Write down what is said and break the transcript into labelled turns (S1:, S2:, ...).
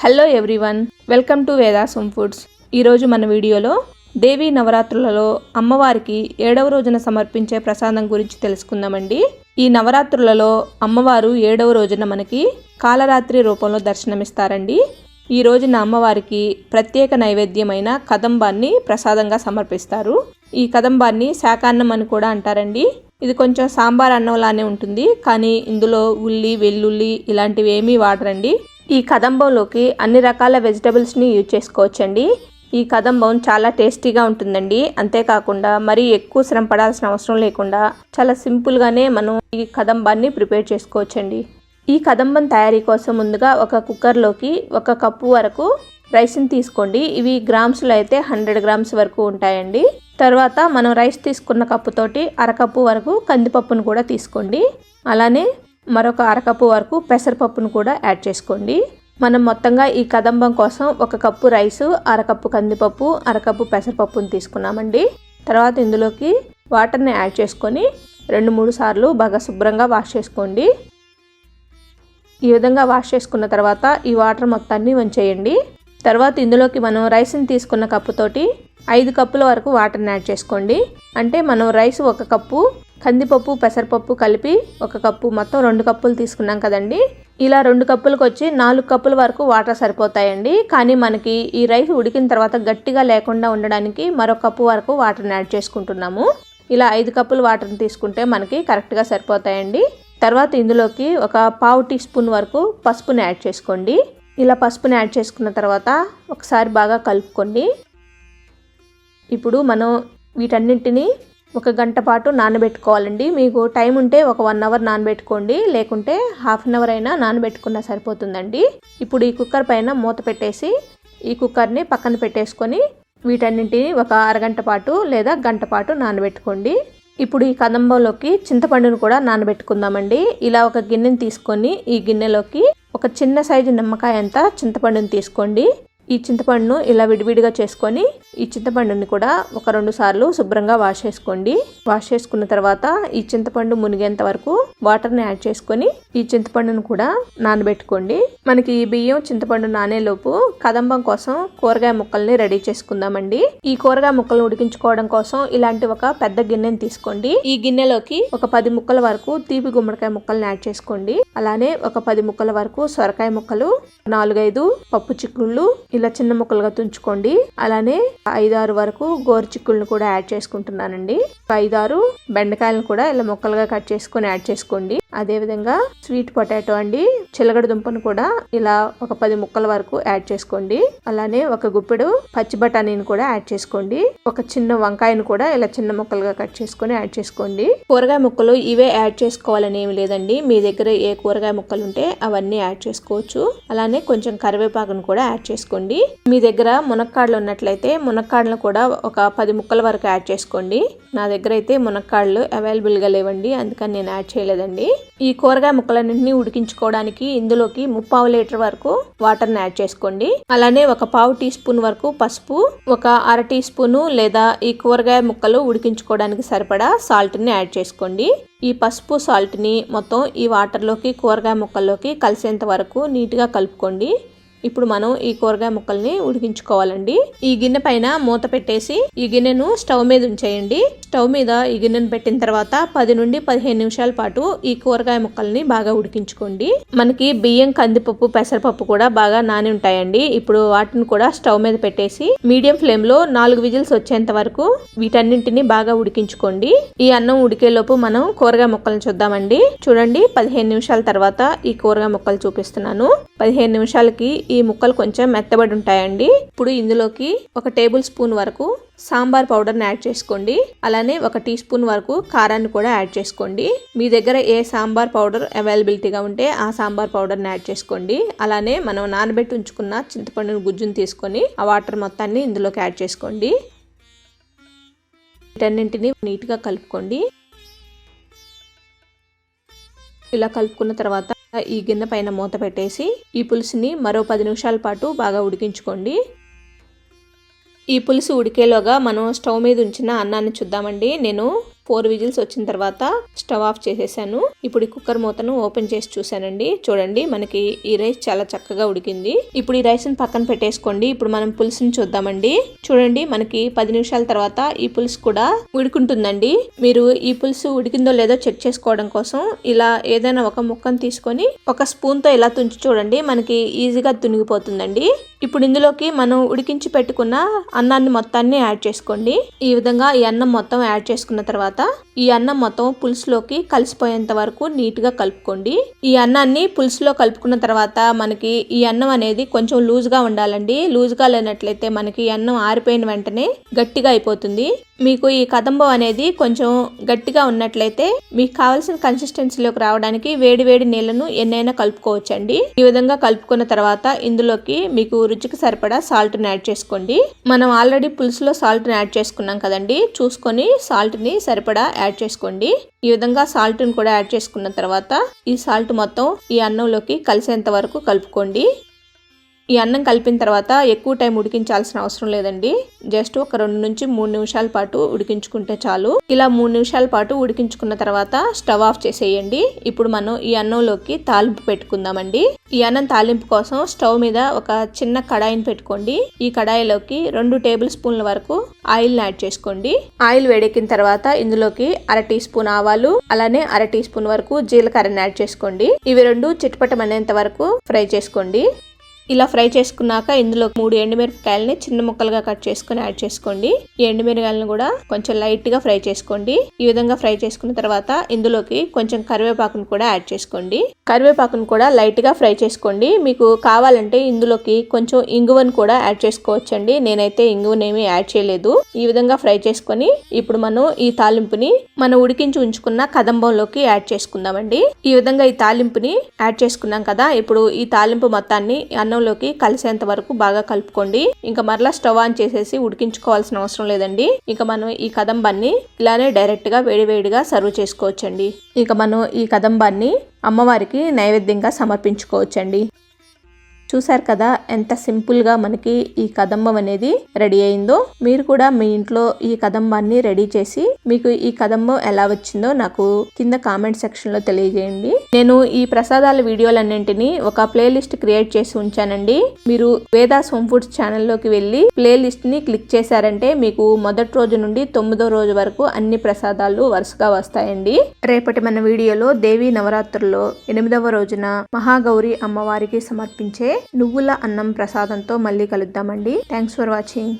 S1: Hello everyone welcome to Vedasam foods ఈరోజు మన వీడియోలో దేవీ నవరాత్రులలో అమ్మవారికి ఏడవ రోజున సమర్పించే ప్రసాదం గురించి తెలుసుకుందామండి. ఈ నవరాత్రులలో అమ్మవారు ఏడవ రోజున మనకి కాలరాత్రి రూపంలో దర్శనమిస్తారండి. ఈ రోజున అమ్మవారికి ప్రత్యేక నైవేద్యమైన కదంబాన్ని ప్రసాదంగా సమర్పిస్తారు. ఈ కదంబాన్ని శాకాన్నం అని కూడా అంటారండి. ఇది కొంచెం సాంబార్ అన్నంలానే ఉంటుంది. కానీ ఇందులో ఉల్లి వెల్లుల్లి ఇలాంటివి ఏమీ వాడరండి. ఈ కదంబంలోకి అన్ని రకాల వెజిటబుల్స్ని యూజ్ చేసుకోవచ్చండి. ఈ కదంబం చాలా టేస్టీగా ఉంటుందండి. అంతేకాకుండా మరీ ఎక్కువ శ్రమ పడాల్సిన అవసరం లేకుండా చాలా సింపుల్గానే మనం ఈ కదంబాన్ని ప్రిపేర్ చేసుకోవచ్చండి. ఈ కదంబం తయారీ కోసం ముందుగా ఒక కుక్కర్లోకి ఒక కప్పు వరకు రైస్ని తీసుకోండి. ఇవి గ్రామ్స్లో అయితే హండ్రెడ్ గ్రామ్స్ వరకు ఉంటాయండి. తర్వాత మనం రైస్ తీసుకున్న కప్పుతోటి అరకప్పు వరకు కందిపప్పును కూడా తీసుకోండి. అలానే మరొక అరకప్పు వరకు పెసరపప్పును కూడా యాడ్ చేసుకోండి. మనం మొత్తంగా ఈ కదంబం కోసం ఒక కప్పు రైసు అరకప్పు కందిపప్పు అరకప్పు పెసరపప్పును తీసుకున్నామండి. తర్వాత ఇందులోకి వాటర్ని యాడ్ చేసుకొని రెండు మూడు సార్లు బాగా శుభ్రంగా వాష్ చేసుకోండి. ఈ విధంగా వాష్ చేసుకున్న తర్వాత ఈ వాటర్ మొత్తాన్ని వంచేయండి. తర్వాత ఇందులోకి మనం రైస్ని తీసుకున్న కప్పుతోటి ఐదు కప్పుల వరకు వాటర్ని యాడ్ చేసుకోండి. అంటే మనం రైస్ ఒక కప్పు కందిపప్పు పెసరపప్పు కలిపి ఒక కప్పు మొత్తం రెండు కప్పులు తీసుకున్నాం కదండి. ఇలా రెండు కప్పులకు వచ్చి నాలుగు కప్పుల వరకు వాటర్ సరిపోతాయండి. కానీ మనకి ఈ రైస్ ఉడికిన తర్వాత గట్టిగా లేకుండా ఉండడానికి మరో కప్పు వరకు వాటర్ని యాడ్ చేసుకుంటున్నాము. ఇలా ఐదు కప్పులు వాటర్ని తీసుకుంటే మనకి కరెక్ట్గా సరిపోతాయండి. తర్వాత ఇందులోకి ఒక పావు టీ స్పూన్ వరకు పసుపుని యాడ్ చేసుకోండి. ఇలా పసుపుని యాడ్ చేసుకున్న తర్వాత ఒకసారి బాగా కలుపుకోండి. ఇప్పుడు మనం వీటన్నింటినీ ఒక గంట పాటు నానబెట్టుకోవాలండి. మీకు టైం ఉంటే ఒక వన్ అవర్ నానబెట్టుకోండి. లేకుంటే హాఫ్ అన్ అవర్ అయినా నానబెట్టుకున్నా సరిపోతుందండి. ఇప్పుడు ఈ కుక్కర్ పైన మూత పెట్టేసి ఈ కుక్కర్ని పక్కన పెట్టేసుకొని వీటన్నింటిని ఒక అరగంట పాటు లేదా గంట పాటు నానబెట్టుకోండి. ఇప్పుడు ఈ కదంబంలోకి చింతపండును కూడా నానబెట్టుకుందామండి. ఇలా ఒక గిన్నెని తీసుకొని ఈ గిన్నెలోకి ఒక చిన్న సైజు నిమ్మకాయ అంతా చింతపండుని తీసుకోండి. ఈ చింతపండును ఇలా విడివిడిగా చేసుకొని ఈ చింతపండుని కూడా ఒక రెండు సార్లు శుభ్రంగా వాష్ చేసుకోండి. వాష్ చేసుకున్న తర్వాత ఈ చింతపండు మునిగేంత వరకు వాటర్ని యాడ్ చేసుకొని ఈ చింతపండును కూడా నానబెట్టుకోండి. మనకి ఈ బియ్యం చింతపండు నానేలోపు కదంబం కోసం కూరగాయ ముక్కల్ని రెడీ చేసుకుందామండి. ఈ కూరగాయ ముక్కలను ఉడికించుకోవడం కోసం ఇలాంటి ఒక పెద్ద గిన్నెని తీసుకోండి. ఈ గిన్నెలోకి ఒక పది ముక్కల వరకు తీపి గుమ్మడికాయ ముక్కల్ని యాడ్ చేసుకోండి. అలానే ఒక పది ముక్కల వరకు సొరకాయ ముక్కలు నాలుగైదు పప్పు చిక్కుళ్ళు ఇలా చిన్న ముక్కలుగా తుంచుకోండి. అలానే ఐదారు వరకు గోరు చిక్కుళ్ళు కూడా యాడ్ చేసుకుంటున్నానండి. ఐదారు బెండకాయలను కూడా ఇలా ముక్కలుగా కట్ చేసుకొని యాడ్ చేసుకోండి. అదేవిధంగా స్వీట్ పొటాటో అండి చిలగడ దుంపను కూడా ఇలా ఒక పది ముక్కల వరకు యాడ్ చేసుకోండి. అలానే ఒక గుప్పెడు పచ్చి బఠానీని కూడా యాడ్ చేసుకోండి. ఒక చిన్న వంకాయను కూడా ఇలా చిన్న ముక్కలుగా కట్ చేసుకొని యాడ్ చేసుకోండి. కూరగాయ ముక్కలు ఇవే యాడ్ చేసుకోవాలని ఏమి లేదండి. మీ దగ్గర ఏ కూరగాయ ముక్కలు ఉంటే అవన్నీ యాడ్ చేసుకోవచ్చు. అలానే కొంచెం కరివేపాకును కూడా యాడ్ చేసుకోండి. మీ దగ్గర మునక్కాడలు ఉన్నట్లయితే మునక్కాడలను కూడా ఒక పది ముక్కల వరకు యాడ్ చేసుకోండి. నా దగ్గర అయితే మునక్కాడలు అవైలబుల్గా లేవండి. అందుకని నేను యాడ్ చేయలేదండి. ఈ కూరగాయ ముక్కలన్నింటినీ ఉడికించుకోవడానికి ఇందులోకి ముప్పావు లీటర్ వరకు వాటర్ని యాడ్ చేసుకోండి. అలానే ఒక పావు టీ స్పూన్ వరకు పసుపు ఒక అర టీ స్పూను లేదా ఈ కూరగాయ ముక్కలు ఉడికించుకోవడానికి సరిపడా సాల్ట్ని యాడ్ చేసుకోండి. ఈ పసుపు సాల్ట్ని మొత్తం ఈ వాటర్లోకి కూరగాయ ముక్కల్లోకి కలిసేంత వరకు నీట్గా కలుపుకోండి. ఇప్పుడు మనం ఈ కూరగాయ ముక్కల్ని ఉడికించుకోవాలండి. ఈ గిన్నె పైన మూత పెట్టేసి ఈ గిన్నెను స్టవ్ మీద ఉంచేయండి. స్టవ్ మీద ఈ గిన్నెను పెట్టిన తర్వాత పది నుండి పదిహేను నిమిషాల పాటు ఈ కూరగాయ ముక్కల్ని బాగా ఉడికించుకోండి. మనకి బియ్యం కందిపప్పు పెసరపప్పు కూడా బాగా నాని ఉంటాయండి. ఇప్పుడు వాటిని కూడా స్టవ్ మీద పెట్టేసి మీడియం ఫ్లేమ్లో నాలుగు విజిల్స్ వచ్చేంత వరకు వీటన్నింటిని బాగా ఉడికించుకోండి. ఈ అన్నం ఉడికేలోపు మనం కూరగాయ ముక్కలను చూద్దామండి. చూడండి పదిహేను నిమిషాల తర్వాత ఈ కూరగాయ ముక్కలు చూపిస్తున్నాను. పదిహేను నిమిషాలకి ఈ ముక్కలు కొంచెం మెత్తబడి ఉంటాయండి. ఇప్పుడు ఇందులోకి ఒక టేబుల్ స్పూన్ వరకు సాంబార్ పౌడర్ని యాడ్ చేసుకోండి. అలానే ఒక టీ స్పూన్ వరకు కారాన్ని కూడా యాడ్ చేసుకోండి. మీ దగ్గర ఏ సాంబార్ పౌడర్ అవైలబిలిటీగా ఉంటే ఆ సాంబార్ పౌడర్ని యాడ్ చేసుకోండి. అలానే మనం నానబెట్టి ఉంచుకున్న చింతపండును గుజ్జును తీసుకొని ఆ వాటర్ మొత్తాన్ని ఇందులోకి యాడ్ చేసుకోండి. వీటన్నింటిని నీట్గా కలుపుకోండి. ఇలా కలుపుకున్న తర్వాత ఈ గిన్నె పైన మూత పెట్టేసి ఈ పులుసుని మరో పది నిమిషాల పాటు బాగా ఉడికించుకోండి. ఈ పులుసు ఉడికేలోగా మనం స్టవ్ మీద ఉంచిన అన్నాన్ని చూద్దామండి. నేను ఫోర్ విజిల్స్ వచ్చిన తర్వాత స్టవ్ ఆఫ్ చేసేసాను. ఇప్పుడు ఈ కుక్కర్ మూతను ఓపెన్ చేసి చూసానండి చూడండి మనకి ఈ రైస్ చాలా చక్కగా ఉడికింది. ఇప్పుడు ఈ రైస్ని పక్కన పెట్టేసుకోండి. ఇప్పుడు మనం పులుసుని చూద్దామండి. చూడండి మనకి పది నిమిషాల తర్వాత ఈ పులుసు కూడా ఉడుకుంటుందండి. మీరు ఈ పులుసు ఉడికిందో లేదో చెక్ చేసుకోవడం కోసం ఇలా ఏదైనా ఒక ముక్కను తీసుకొని ఒక స్పూన్తో ఇలా తుంచి చూడండి. మనకి ఈజీగా తునిగిపోతుందండి. ఇప్పుడు ఇందులోకి మనం ఉడికించి పెట్టుకున్న అన్నాన్ని మొత్తాన్ని యాడ్ చేసుకోండి. ఈ విధంగా ఈ అన్నం మొత్తం యాడ్ చేసుకున్న తర్వాత ఈ అన్నం మొత్తం పులుసులోకి కలిసిపోయేంత వరకు నీట్గా కలుపుకోండి. ఈ అన్నాన్ని పులుసులో కలుపుకున్న తర్వాత మనకి ఈ అన్నం అనేది కొంచెం లూజ్గా ఉండాలండి. లూజ్గా లేనట్లయితే మనకి అన్నం ఆరిపోయిన వెంటనే గట్టిగా అయిపోతుంది. మీకు ఈ కదంబం అనేది కొంచెం గట్టిగా ఉన్నట్లయితే మీకు కావాల్సిన కన్సిస్టెన్సీలోకి రావడానికి వేడి వేడి నీళ్ళను ఎన్నైనా కలుపుకోవచ్చండి. ఈ విధంగా కలుపుకున్న తర్వాత ఇందులోకి మీకు రుచికి సరిపడా సాల్ట్ని యాడ్ చేసుకోండి. మనం ఆల్రెడీ పులుసులో సాల్ట్ని యాడ్ చేసుకున్నాం కదండి. చూసుకొని సాల్ట్ని సరిపడా యాడ్ చేసుకోండి. ఈ విధంగా సాల్ట్ని కూడా యాడ్ చేసుకున్న తర్వాత ఈ సాల్ట్ మొత్తం ఈ అన్నంలోకి కలిసేంత వరకు కలుపుకోండి. ఈ అన్నం కలిపిన తర్వాత ఎక్కువ టైం ఉడికించాల్సిన అవసరం లేదండి. జస్ట్ ఒక రెండు నుంచి మూడు నిమిషాల పాటు ఉడికించుకుంటే చాలు. ఇలా మూడు నిమిషాల పాటు ఉడికించుకున్న తర్వాత స్టవ్ ఆఫ్ చేసేయండి. ఇప్పుడు మనం ఈ అన్నంలోకి తాలింపు పెట్టుకుందామండి. ఈ అన్నం తాలింపు కోసం స్టవ్ మీద ఒక చిన్న కడాయిని పెట్టుకోండి. ఈ కడాయిలోకి రెండు టేబుల్ స్పూన్ల వరకు ఆయిల్ యాడ్ చేసుకోండి. ఆయిల్ వేడెక్కిన తర్వాత ఇందులోకి అర టీ స్పూన్ ఆవాలు అలానే అర టీ స్పూన్ వరకు జీలకర్రని యాడ్ చేసుకోండి. ఇవి రెండు చిటపటమనేంత వరకు ఫ్రై చేసుకోండి. ఇలా ఫ్రై చేసుకున్నాక ఇందులో మూడు ఎండుమిరపకాయలని చిన్న ముక్కలుగా కట్ చేసుకుని యాడ్ చేసుకోండి. ఈ ఎండుమిరకాయలను కూడా కొంచెం లైట్గా ఫ్రై చేసుకోండి. ఈ విధంగా ఫ్రై చేసుకున్న తర్వాత ఇందులోకి కొంచెం కరివేపాకును కూడా యాడ్ చేసుకోండి. కరివేపాకును కూడా లైట్గా ఫ్రై చేసుకోండి. మీకు కావాలంటే ఇందులోకి కొంచెం ఇంగువను కూడా యాడ్ చేసుకోవచ్చండి. నేనైతే ఇంగువనేమి యాడ్ చేయలేదు. ఈ విధంగా ఫ్రై చేసుకొని ఇప్పుడు మనం ఈ తాలింపుని మనం ఉడికించి ఉంచుకున్న కదంబంలోకి యాడ్ చేసుకుందామండి. ఈ విధంగా ఈ తాలింపుని యాడ్ చేసుకున్నాం కదా ఇప్పుడు ఈ తాలింపు మొత్తాన్ని అన్నంలోకి కలిసేంత వరకు బాగా కలుపుకోండి. ఇంకా మరలా స్టవ్ ఆన్ చేసేసి ఉడికించుకోవాల్సిన అవసరం లేదండి. ఇంకా మనం ఈ కదంబాన్ని ఇలానే డైరెక్ట్గా వేడివేడిగా సర్వ్ చేసుకోవచ్చండి. ఇంకా మనం ఈ కదంబాన్ని అమ్మవారికి నైవేద్యంగా సమర్పించుకోవచ్చండి. చూసారు కదా ఎంత సింపుల్గా మనకి ఈ కదంబం అనేది రెడీ అయిందో. మీరు కూడా మీ ఇంట్లో ఈ కదంబాన్ని రెడీ చేసి మీకు ఈ కదంబం ఎలా వచ్చిందో నాకు కింద కామెంట్ సెక్షన్లో తెలియజేయండి. నేను ఈ ప్రసాదాల వీడియోలన్నింటినీ ఒక ప్లేలిస్ట్ క్రియేట్ చేసి ఉంచానండి. మీరు వేదాస్ హోమ్ ఫుడ్స్ ఛానల్లోకి వెళ్ళి ప్లేలిస్ట్ని క్లిక్ చేశారంటే మీకు మొదటి రోజు నుండి తొమ్మిదో రోజు వరకు అన్ని ప్రసాదాలు వరుసగా వస్తాయండి. రేపటి మన వీడియోలో దేవి నవరాత్రుల్లో ఎనిమిదవ రోజున మహాగౌరి అమ్మవారికి సమర్పించే నువ్వుల అన్నం ప్రసాదంతో మళ్ళీ కలుద్దామండి. Thanks for watching